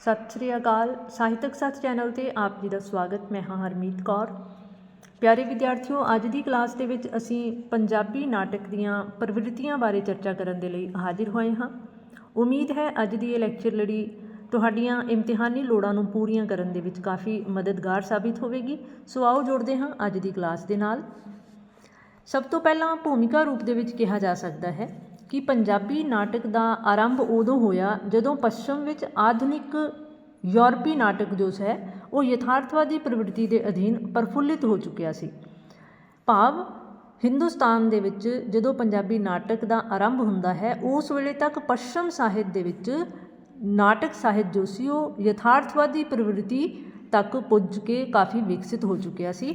ਸਤਿ ਸ੍ਰੀ ਅਕਾਲ। ਸਾਹਿਤਕ ਸੱਚ ਚੈਨਲ ਤੇ ਆਪ ਜੀ ਦਾ ਸਵਾਗਤ। ਮੈਂ ਹਾਂ ਹਰਮੀਤ ਕੌਰ। ਪਿਆਰੇ ਵਿਦਿਆਰਥੀਓ, ਅੱਜ ਦੀ ਕਲਾਸ ਦੇ ਵਿੱਚ ਅਸੀਂ ਪੰਜਾਬੀ ਨਾਟਕ ਦੀਆਂ ਪ੍ਰਵਿਰਤੀਆਂ ਬਾਰੇ ਚਰਚਾ ਕਰਨ ਦੇ ਲਈ ਹਾਜ਼ਰ ਹੋਏ ਹਾਂ। ਉਮੀਦ ਹੈ ਅੱਜ ਦੀ ਇਹ ਲੈਕਚਰ ਲੜੀ ਤੁਹਾਡੀਆਂ ਇਮਤਿਹਾਨੀ ਲੋੜਾਂ ਨੂੰ ਪੂਰੀਆਂ ਕਰਨ ਦੇ ਵਿੱਚ ਕਾਫੀ ਮਦਦਗਾਰ ਸਾਬਿਤ ਹੋਵੇਗੀ। ਸੋ ਆਓ ਜੁੜਦੇ ਹਾਂ ਅੱਜ ਦੀ ਕਲਾਸ ਦੇ ਨਾਲ। ਸਭ ਤੋਂ ਪਹਿਲਾਂ ਭੂਮਿਕਾ ਰੂਪ ਦੇ ਵਿੱਚ ਕਿਹਾ ਜਾ ਸਕਦਾ ਹੈ। ਕਿ ਪੰਜਾਬੀ ਨਾਟਕ ਦਾ ਆਰੰਭ ਉਦੋਂ ਹੋਇਆ ਜਦੋਂ ਪੱਛਮ ਵਿੱਚ ਆਧੁਨਿਕ ਯੂਰਪੀ ਨਾਟਕ ਜੋ ਹੈ, ਉਹ ਯਥਾਰਥਵਾਦੀ ਪ੍ਰਵਿਰਤੀ ਦੇ ਅਧੀਨ ਪ੍ਰਫੁੱਲਿਤ ਹੋ ਚੁੱਕਿਆ ਸੀ। ਭਾਵ ਹਿੰਦੁਸਤਾਨ ਦੇ ਵਿੱਚ ਜਦੋਂ ਪੰਜਾਬੀ ਨਾਟਕ ਦਾ ਆਰੰਭ ਹੁੰਦਾ ਹੈ, ਉਸ ਵੇਲੇ ਤੱਕ ਪੱਛਮ ਸਾਹਿਤ ਦੇ ਵਿੱਚ ਨਾਟਕ ਸਾਹਿਤ ਜੋ ਸੀ, ਉਹ ਯਥਾਰਥਵਾਦੀ ਪ੍ਰਵਿਰਤੀ ਤੱਕ ਪੁੱਜ ਕੇ ਕਾਫੀ ਵਿਕਸਿਤ ਹੋ ਚੁੱਕਿਆ ਸੀ।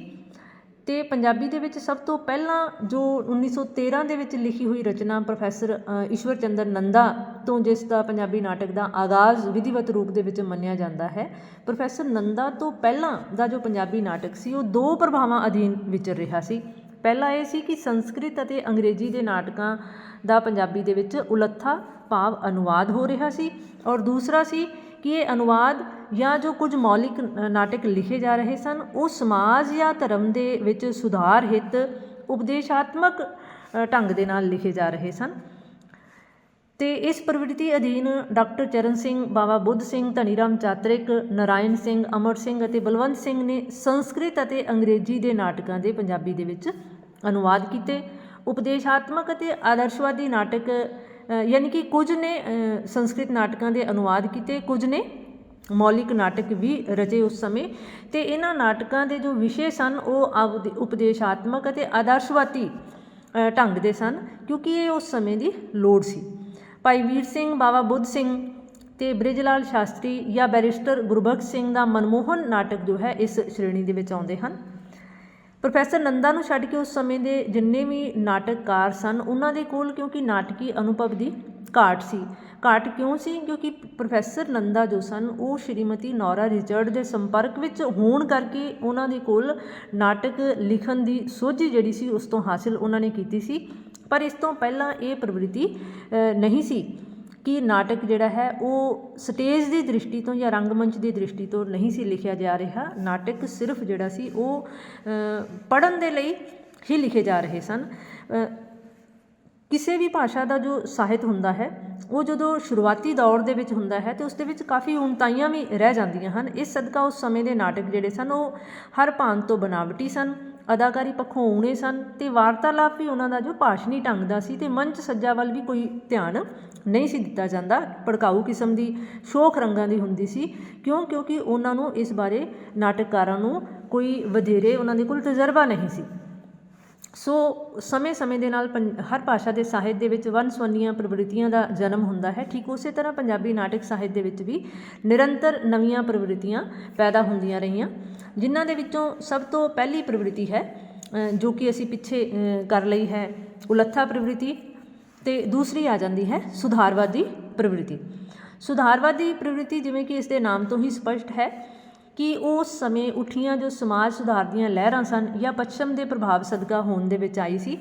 ਅਤੇ ਪੰਜਾਬੀ ਦੇ ਵਿੱਚ ਸਭ ਤੋਂ ਪਹਿਲਾਂ ਜੋ 1913 ਦੇ ਵਿੱਚ ਲਿਖੀ ਹੋਈ ਰਚਨਾ ਪ੍ਰੋਫੈਸਰ ਅ, ਈਸ਼ਵਰ ਚੰਦਰ ਨੰਦਾ ਤੋਂ ਜਿਸ ਦਾ ਪੰਜਾਬੀ ਨਾਟਕ ਦਾ ਆਗਾਜ਼ ਵਿਧੀਵਤ ਰੂਪ ਦੇ ਵਿੱਚ ਮੰਨਿਆ ਜਾਂਦਾ ਹੈ ਪ੍ਰੋਫੈਸਰ ਨੰਦਾ ਤੋਂ ਪਹਿਲਾਂ ਦਾ ਜੋ ਪੰਜਾਬੀ ਨਾਟਕ ਸੀ ਉਹ ਦੋ ਪ੍ਰਭਾਵਾਂ ਅਧੀਨ ਵਿਚਰ ਰਿਹਾ ਸੀ। ਪਹਿਲਾ ਇਹ ਸੀ ਕਿ ਸੰਸਕ੍ਰਿਤ ਅਤੇ ਅੰਗਰੇਜ਼ੀ ਦੇ ਨਾਟਕਾਂ ਦਾ ਪੰਜਾਬੀ ਦੇ ਵਿੱਚ ਉਲੱਥਾ ਭਾਵ ਅਨੁਵਾਦ ਹੋ ਰਿਹਾ ਸੀ ਔਰ ਦੂਸਰਾ ਸੀ ਕਿ ਇਹ ਅਨੁਵਾਦ ਜਾਂ ਜੋ ਕੁਝ ਮੌਲਿਕ ਨਾਟਕ ਲਿਖੇ ਜਾ ਰਹੇ ਸਨ, ਉਹ ਸਮਾਜ ਜਾਂ ਧਰਮ ਦੇ ਵਿੱਚ ਸੁਧਾਰ ਹਿੱਤ ਉਪਦੇਸ਼ਾਤਮਕ ਢੰਗ ਦੇ ਨਾਲ ਲਿਖੇ ਜਾ ਰਹੇ ਸਨ। ਤੇ ਇਸ ਪ੍ਰਵਿਰਤੀ ਅਧੀਨ ਡਾਕਟਰ ਚਰਨ ਸਿੰਘ ਬਾਬਾ ਬੁੱਧ ਸਿੰਘ, ਧਨੀਰਾਮ ਚਾਤਰਿਕ, ਨਰਾਇਣ ਸਿੰਘ, ਅਮਰ ਸਿੰਘ ਅਤੇ ਬਲਵੰਤ ਸਿੰਘ ਨੇ ਸੰਸਕ੍ਰਿਤ ਅਤੇ ਅੰਗਰੇਜ਼ੀ ਦੇ ਨਾਟਕਾਂ ਦੇ ਪੰਜਾਬੀ ਦੇ ਵਿੱਚ ਅਨੁਵਾਦ ਕੀਤੇ। ਉਪਦੇਸ਼ਾਤਮਕ ਅਤੇ ਆਦਰਸ਼ਵਾਦੀ ਨਾਟਕ ਯਾਨੀ ਕਿ ਕੁਝ ਨੇ ਸੰਸਕ੍ਰਿਤ ਨਾਟਕਾਂ ਦੇ ਅਨੁਵਾਦ ਕੀਤੇ, ਕੁਝ ਨੇ ਮੌਲਿਕ ਨਾਟਕ ਵੀ ਰਚੇ ਉਸ ਸਮੇਂ। ਤੇ ਇਹਨਾਂ ਨਾਟਕਾਂ ਦੇ ਜੋ ਵਿਸ਼ੇ ਸਨ, ਉਹ ਆਪਦੇ ਉਪਦੇਸ਼ਾਤਮਕ ਅਤੇ ਆਦਰਸ਼ਵਾਦੀ ਢੰਗ ਦੇ ਸਨ, ਕਿਉਂਕਿ ਇਹ ਉਸ ਸਮੇਂ ਦੀ ਲੋੜ ਸੀ। ਭਾਈ ਵੀਰ ਸਿੰਘ ਬਾਬਾ ਬੁੱਧ ਸਿੰਘ ਤੇ ਬ੍ਰਿਜਲਾਲ ਸ਼ਾਸਤਰੀ ਜਾਂ ਬੈਰਿਸਟਰ ਗੁਰਬਖਸ਼ ਸਿੰਘ ਦਾ ਮਨਮੋਹਨ ਨਾਟਕ ਜੋ ਹੈ, ਇਸ ਸ਼੍ਰੇਣੀ ਦੇ ਵਿੱਚ ਆਉਂਦੇ ਹਨ। ਪ੍ਰੋਫੈਸਰ ਨੰਦਾ ਨੂੰ ਛੱਡ ਕੇ ਉਸ ਸਮੇਂ ਦੇ ਜਿੰਨੇ ਵੀ ਨਾਟਕਕਾਰ ਸਨ, ਉਹਨਾਂ ਦੇ ਕੋਲ ਕਿਉਂਕਿ ਨਾਟਕੀ ਅਨੁਭਵ ਦੀ ਘਾਟ ਸੀ। ਘਾਟ ਕਿਉਂ ਸੀ? ਕਿਉਂਕਿ ਪ੍ਰੋਫੈਸਰ ਨੰਦਾ ਜੋ ਸਨ, ਉਹ ਸ਼੍ਰੀਮਤੀ ਨੌਰਾ ਰਿਚਰਡ ਦੇ ਸੰਪਰਕ ਵਿੱਚ ਹੋਣ ਕਰਕੇ ਉਹਨਾਂ ਦੇ ਕੋਲ ਨਾਟਕ ਲਿਖਣ ਦੀ ਸੋਝੀ ਜਿਹੜੀ ਸੀ, ਉਸ ਤੋਂ ਹਾਸਿਲ ਉਹਨਾਂ ਨੇ ਕੀਤੀ ਸੀ। ਪਰ ਇਸ ਤੋਂ ਪਹਿਲਾਂ ਇਹ ਪ੍ਰਵਿਰਤੀ ਨਹੀਂ ਸੀ। ਕਿ ਨਾਟਕ ਜਿਹੜਾ ਹੈ ਉਹ ਸਟੇਜ ਦੀ ਦ੍ਰਿਸ਼ਟੀ ਤੋਂ ਜਾਂ ਰੰਗਮੰਚ ਦੀ ਦ੍ਰਿਸ਼ਟੀ ਤੋਂ ਨਹੀਂ ਸੀ ਲਿਖਿਆ ਜਾ ਰਿਹਾ। ਨਾਟਕ ਸਿਰਫ ਜਿਹੜਾ ਸੀ ਉਹ ਪੜਨ ਦੇ ਲਈ ਹੀ ਲਿਖੇ ਜਾ ਰਹੇ ਸਨ। ਕਿਸੇ ਵੀ ਭਾਸ਼ਾ ਦਾ ਜੋ ਸਾਹਿਤ ਹੁੰਦਾ ਹੈ, ਉਹ ਜਦੋਂ ਸ਼ੁਰੂਆਤੀ ਦੌਰ ਦੇ ਵਿੱਚ ਹੁੰਦਾ ਹੈ ਤੇ ਉਸ ਦੇ ਵਿੱਚ ਕਾਫੀ ਉਣਤਾਈਆਂ ਵੀ ਰਹਿ ਜਾਂਦੀਆਂ ਹਨ। ਇਸ ਸਦਕਾ ਉਸ ਸਮੇਂ ਦੇ ਨਾਟਕ ਜਿਹੜੇ ਸਨ, ਉਹ ਹਰ ਭਾਂਤ ਤੋਂ ਬਨਾਵਟੀ ਸਨ। ਅਦਾਕਾਰੀ ਪੱਖੋਂ ਊਣੇ ਸਨ ਅਤੇ ਵਾਰਤਾਲਾਪ ਵੀ ਉਹਨਾਂ ਦਾ ਜੋ ਭਾਸ਼ਣੀ ਢੰਗ ਦਾ ਸੀ ਅਤੇ ਮੰਚ ਸੱਜਾ ਵੱਲ ਵੀ ਕੋਈ ਧਿਆਨ ਨਹੀਂ ਸੀ ਦਿੱਤਾ ਜਾਂਦਾ, ਭੜਕਾਊ ਕਿਸਮ ਦੀ, ਸ਼ੋਖ ਰੰਗਾਂ ਦੀ ਹੁੰਦੀ ਸੀ। ਕਿਉਂ? ਕਿਉਂਕਿ ਉਹਨਾਂ ਨੂੰ ਇਸ ਬਾਰੇ ਨਾਟਕਕਾਰਾਂ ਨੂੰ ਕੋਈ ਵਧੇਰੇ ਉਹਨਾਂ ਦੇ ਕੋਲ ਤਜਰਬਾ ਨਹੀਂ ਸੀ। ਸੋ ਸਮੇਂ-ਸਮੇਂ ਦੇ ਨਾਲ ਪੰ- ਹਰ ਭਾਸ਼ਾ ਦੇ ਸਾਹਿਤ ਦੇ ਵਿੱਚ ਵੰਨ-ਸੁਵੰਨੀਆਂ ਪ੍ਰਵਿਰਤੀਆਂ ਦਾ ਜਨਮ ਹੁੰਦਾ ਹੈ। ਠੀਕ ਉਸੇ ਤਰ੍ਹਾਂ ਪੰਜਾਬੀ ਨਾਟਕ ਸਾਹਿਤ ਦੇ ਵਿੱਚ ਵੀ ਨਿਰੰਤਰ ਨਵੀਆਂ ਪ੍ਰਵਿਰਤੀਆਂ ਪੈਦਾ ਹੁੰਦੀਆਂ ਰਹੀਆਂ। ਜਿਨ੍ਹਾਂ ਦੇ ਵਿੱਚੋਂ ਸਭ ਤੋਂ ਪਹਿਲੀ ਪ੍ਰਵਿਰਤੀ ਹੈ ਜੋ ਕਿ ਅਸੀਂ ਪਿੱਛੇ ਕਰ ਲਈ ਹੈ ਉਲੱਥਾ ਪ੍ਰਵਿਰਤੀ ਤੇ ਦੂਸਰੀ ਆ ਜਾਂਦੀ ਹੈ ਸੁਧਾਰਵਾਦੀ ਪ੍ਰਵਿਰਤੀ। ਸੁਧਾਰਵਾਦੀ ਪ੍ਰਵਿਰਤੀ ਜਿਵੇਂ ਕਿ ਇਸ ਦੇ ਨਾਮ ਤੋਂ ਹੀ ਸਪਸ਼ਟ ਹੈ ਕਿ ਉਸ ਸਮੇਂ ਉੱਠੀਆਂ ਜੋ ਸਮਾਜ ਸੁਧਾਰ ਦੀਆਂ ਲਹਿਰਾਂ ਸਨ ਜਾਂ ਪੱਛਮ ਦੇ ਪ੍ਰਭਾਵ ਸਦਕਾ ਹੋਣ ਦੇ ਵਿੱਚ ਆਈ ਸੀ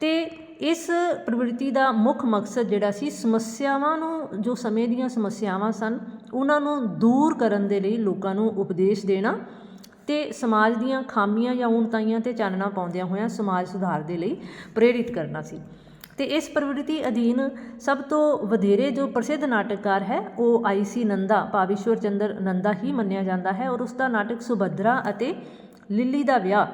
ਤੇ ਇਸ ਪ੍ਰਵਿਰਤੀ ਦਾ ਮੁੱਖ ਮਕਸਦ ਜਿਹੜਾ ਸੀ ਸਮੱਸਿਆਵਾਂ ਨੂੰ, ਜੋ ਸਮੇਂ ਦੀਆਂ ਸਮੱਸਿਆਵਾਂ ਸਨ, ਉਹਨਾਂ ਨੂੰ ਦੂਰ ਕਰਨ ਦੇ ਲਈ ਲੋਕਾਂ ਨੂੰ ਉਪਦੇਸ਼ ਦੇਣਾ ਤੇ ਸਮਾਜ ਦੀਆਂ ਖਾਮੀਆਂ ਜਾਂ ਊਣਤਾਈਆਂ ਤੇ ਚਾਨਣਾ ਪਾਉਂਦਿਆਂ ਹੋਇਆਂ ਸਮਾਜ ਸੁਧਾਰ ਦੇ ਲਈ ਪ੍ਰੇਰਿਤ ਕਰਨਾ ਸੀ। ਤੇ ਇਸ ਪ੍ਰਵਿਰਤੀ ਅਧੀਨ ਸਭ ਤੋਂ ਵਧੇਰੇ ਜੋ ਪ੍ਰਸਿੱਧ ਨਾਟਕਕਾਰ ਹੈ, ਉਹ ਆਈਸੀ ਨੰਦਾ, ਭਾਵੀਸ਼ਵਰ ਚੰਦਰ ਨੰਦਾ ਹੀ ਮੰਨਿਆ ਜਾਂਦਾ ਹੈ ਔਰ ਉਸ ਦਾ ਨਾਟਕ ਸੁਭਦਰਾ ਅਤੇ ਲਿੱਲੀ ਦਾ ਵਿਆਹ